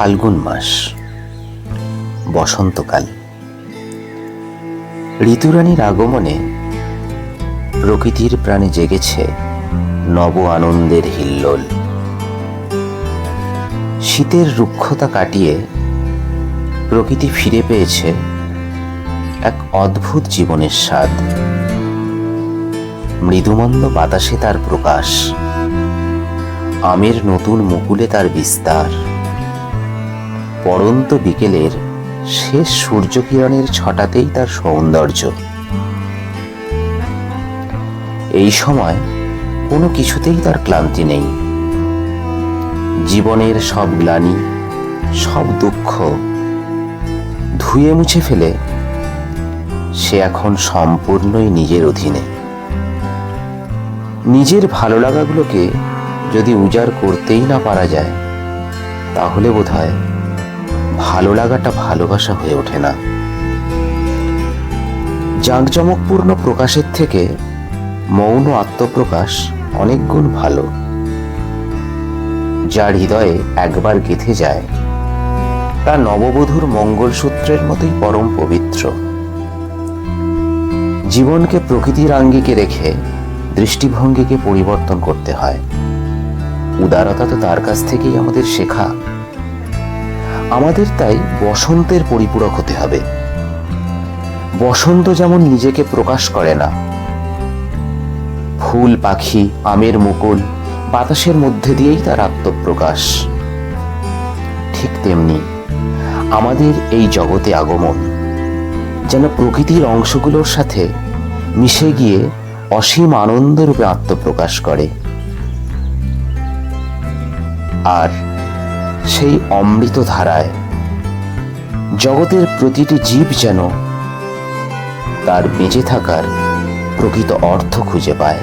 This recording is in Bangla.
ফাল্গুন মাস, বসন্তকাল। ঋতুরানীর আগমনে প্রকৃতির প্রাণে জেগেছে নব আনন্দের হিল্লোল। শীতের রুক্ষতা কাটিয়ে প্রকৃতি ফিরে পেয়েছে এক অদ্ভুত জীবনের স্বাদ। মৃদুমন্দ বাতাসে তার প্রকাশ, আমের নতুন মুকুলে তার বিস্তার। পরন্ত বিকেলের শেষ সূর্যকিরণের ছটাতেই তার সৌন্দর্য। এই সময় কোনো কিছুতেই তার ক্লান্তি নেই। জীবনের সব গ্লানি, সব দুঃখ ধুয়ে মুছে ফেলে সে এখন সম্পূর্ণই নিজের অধীনে। নিজের ভালো লাগাগুলোকে যদি উজাড় করতেই না পারা যায়, তাহলে বোধহয় ভালো লাগাটা ভালোবাসা হয়ে ওঠে না। জাঁকজমকপূর্ণ প্রকাশের থেকে মৌন আত্মপ্রকাশ অনেক গুণ ভালো। যার হৃদয়ে একবার গেথে যায়, তা নববধূর মঙ্গলসূত্রের মতোই পরম পবিত্র। জীবনকে প্রকৃতির আঙ্গিকে রেখে দৃষ্টিভঙ্গিকে পরিবর্তন করতে হয়। উদারতা তো তার কাছ থেকেই আমাদের শেখা। আমাদের তাই বসন্তের পরিপূরক হতে হবে। বসন্ত যেমন নিজেকে প্রকাশ করে না। ফুল, পাখি, আমের মুকুল বাতাসের মধ্যে দিয়েই তার আত্মপ্রকাশ। ঠিক তেমনি আমাদের এই জগতে আগমন যেন প্রকৃতির অংশগুলোর সাথে মিশে গিয়ে অসীম আনন্দরূপে আত্মপ্রকাশ করে। আর সেই অমৃত ধারায়। জগতের প্রতিটি জীব যেন তার বেঁচে থাকার প্রকৃত অর্থ খুঁজে পায়।